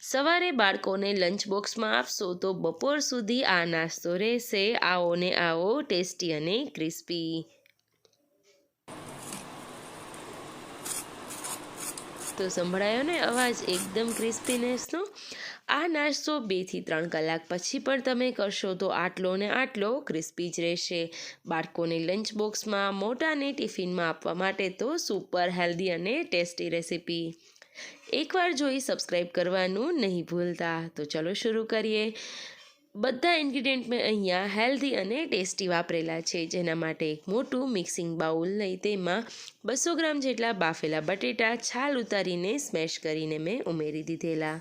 સવારે બાળકોને લંચ બોક્સમાં આપશો તો બપોર સુધી આ નાસ્તો રહેશે. આવો ને આવો, ટેસ્ટી અને ક્રિસ્પી તો સંભળાયો ને અવાજ એકદમ ક્રિસ્પીનેસનો આ નાસ્તો બેથી ત્રણ કલાક પછી પણ તમે કરશો તો આટલો ને આટલો ક્રિસ્પી જ રહેશે. બાળકોને લંચ બોક્સમાં મોટાને ટિફિનમાં આપવા માટે તો સુપર હેલ્ધી અને ટેસ્ટી રેસીપી એકવાર જોઈ સબસ્ક્રાઈબ કરવાનું નહીં ભૂલતા. તો ચલો શરૂ કરીએ. બધા ઇન્ગ્રીડિયન્ટ મેં અહીંયા હેલ્ધી અને ટેસ્ટી વાપરેલા છે. જેના માટે એક મોટું મિક્સિંગ બાઉલ લઈ તેમાં બસો ગ્રામ જેટલા બાફેલા બટેટા છાલ ઉતારીને સ્મેશ કરીને મેં ઉમેરી દીધેલા.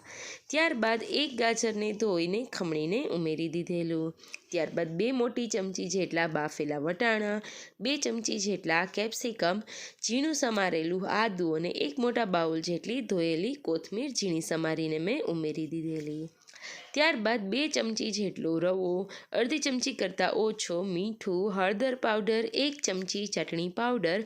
ત્યારબાદ એક ગાજરને ધોઈને ખમણીને ઉમેરી દીધેલું. ત્યારબાદ બે મોટી ચમચી જેટલા બાફેલા વટાણા, બે ચમચી જેટલા કેપ્સિકમ ઝીણું સમારેલું આદું અને એક મોટા બાઉલ જેટલી ધોયેલી કોથમીર ઝીણી સમારીને મેં ઉમેરી દીધેલી. ત્યારબાદ બે ચમચી જેટલો રવો, અડધી ચમચી કરતાં ઓછો મીઠું, હળદર પાવડર, એક ચમચી ચટણી પાવડર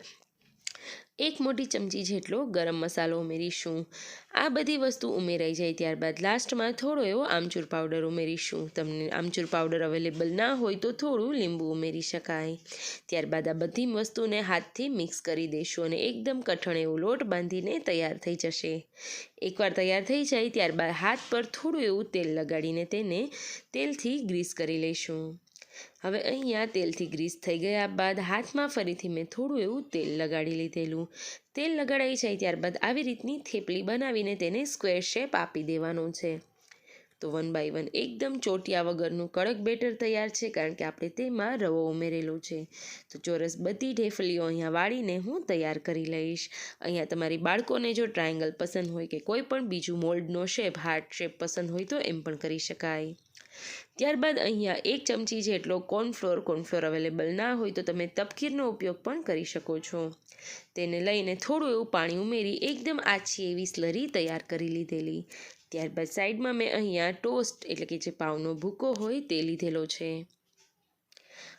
એક મોટી ચમચી જેટલો ગરમ મસાલો ઉમેરીશું. આ બધી વસ્તુ ઉમેરાઈ જાય ત્યારબાદ લાસ્ટમાં થોડો એવો આમચૂર પાવડર ઉમેરીશું. તમને આમચૂર પાવડર અવેલેબલ ના હોય તો થોડું લીંબુ ઉમેરી શકાય. ત્યારબાદ આ બધી વસ્તુને હાથથી મિક્સ કરી દઈશું અને એકદમ કઠણ એવો લોટ બાંધીને તૈયાર થઈ જશે. એકવાર તૈયાર થઈ જાય ત્યારબાદ હાથ પર થોડું એવું તેલ લગાડીને તેને તેલથી ગ્રીસ કરી લઈશું. હવે અહીંયા તેલથી ગ્રીસ થઈ ગયા બાદ હાથમાં ફરીથી મેં થોડું એવું તેલ લગાડી લીધેલું. તેલ લગાડાઈ જાય ત્યારબાદ આવી રીતની થેપલી બનાવીને તેને સ્ક્વેર શેપ આપી દેવાનો છે. તો વન બાય વન એકદમ ચોટિયા વગરનું કડક બેટર તૈયાર છે કારણ કે આપણે તેમાં રવો ઉમેરેલો છે. તો ચોરસ બધી ઢેફલીઓ અહીંયા વાળીને હું તૈયાર કરી લઈશ. અહીંયા તમારી બાળકોને જો ટ્રાયંગલ પસંદ હોય કે કોઈ પણ બીજું મોલ્ડનો શેપ, હાર્ટ શેપ પસંદ હોય તો એમ પણ કરી શકાય. ત્યારબાદ અહીંયા એક ચમચી જેટલો કોર્નફ્લોર કોર્નફ્લોર અવેલેબલ ના હોય તો તમે તપકીરનો ઉપયોગ પણ કરી શકો છો. તેને લઈને થોડું એવું પાણી ઉમેરી એકદમ આછી એવી સ્લરી તૈયાર કરી લીધેલી. ત્યારબાદ સાઈડમાં મેં અહીંયા ટોસ્ટ એટલે કે જે પાઉનો ભૂકો હોય તે લીધેલો છે.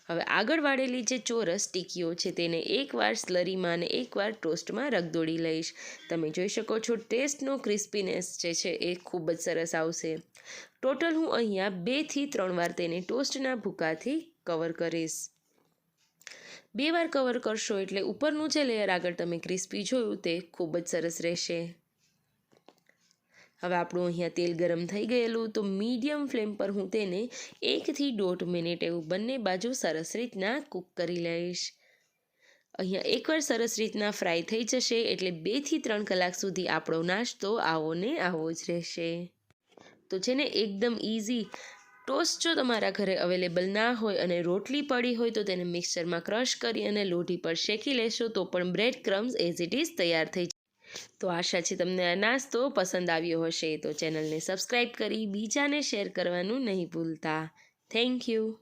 હવે આગળ વાળેલી જે ચોરસ ટીકીઓ છે તેને એકવાર સ્લરીમાં અને એકવાર ટોસ્ટમાં રગદોડી લઈશ. તમે જોઈ શકો છો ટેસ્ટનો ક્રિસ્પીનેસ જે છે એ ખૂબ જ સરસ આવશે. ટોટલ હું અહીંયા બેથી ત્રણ વાર તેને ટોસ્ટના ભૂકાથી કવર કરીશ. બે વાર કવર કરશો એટલે ઉપરનું જે લેયર આગળ તમે ક્રિસ્પી જોયું તે ખૂબ જ સરસ રહેશે. હવે આપણું અહીંયા તેલ ગરમ થઈ ગયેલું, તો મીડિયમ ફ્લેમ પર હું તેને એકથી દોઢ મિનિટ એવું બંને બાજુ સરસ રીતના કૂક કરી લઈશ. અહીંયા એકવાર સરસ રીતના ફ્રાય થઈ જશે, એટલે બેથી ત્રણ કલાક સુધી આપણો નાસ્તો આવો ને આવો જ રહેશે. તો છે ને, એકદમ ઇઝી ટોસ્ટ જો તમારા ઘરે અવેલેબલ ના હોય અને રોટલી પડી હોય, તો તેને મિક્સરમાં ક્રશ કરી અને લોઢી પર શેકી લેશો, તો પણ bread crumbs as it is તૈયાર થઈ તો આશા છે તમને આ નાસ્તો પસંદ આવ્યો હશે તો ચેનલને સબસ્ક્રાઈબ કરી બીજાને શેર કરવાનું નહીં ભૂલતા. Thank you.